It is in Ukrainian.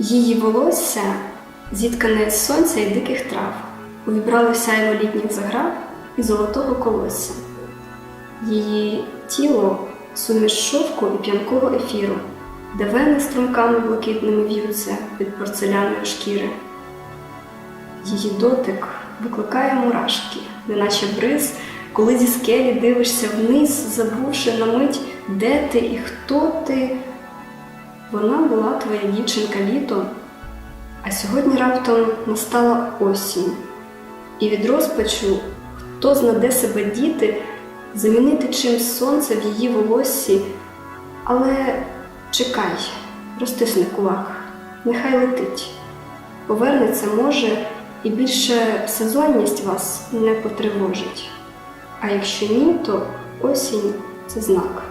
Її волосся зіткане з сонця і диких трав, увібрало сяйво літніх заграв і золотого колосся. Її тіло суміш шовку і п'янкого ефіру, де вени струмками блакитними в'ються від порцеляної шкіри. Її дотик викликає мурашки, неначе бриз, коли зі скелі дивишся вниз, забувши на мить, де ти і хто ти. Вона була твоя дівчинка літом, а сьогодні раптом настала осінь, і від розпачу хто знаде себе діти, замінити чимсь сонце в її волоссі, але чекай, розтисни кулак, нехай летить, повернеться може, і більше сезонність вас не потривожить. А якщо ні, то осінь це знак.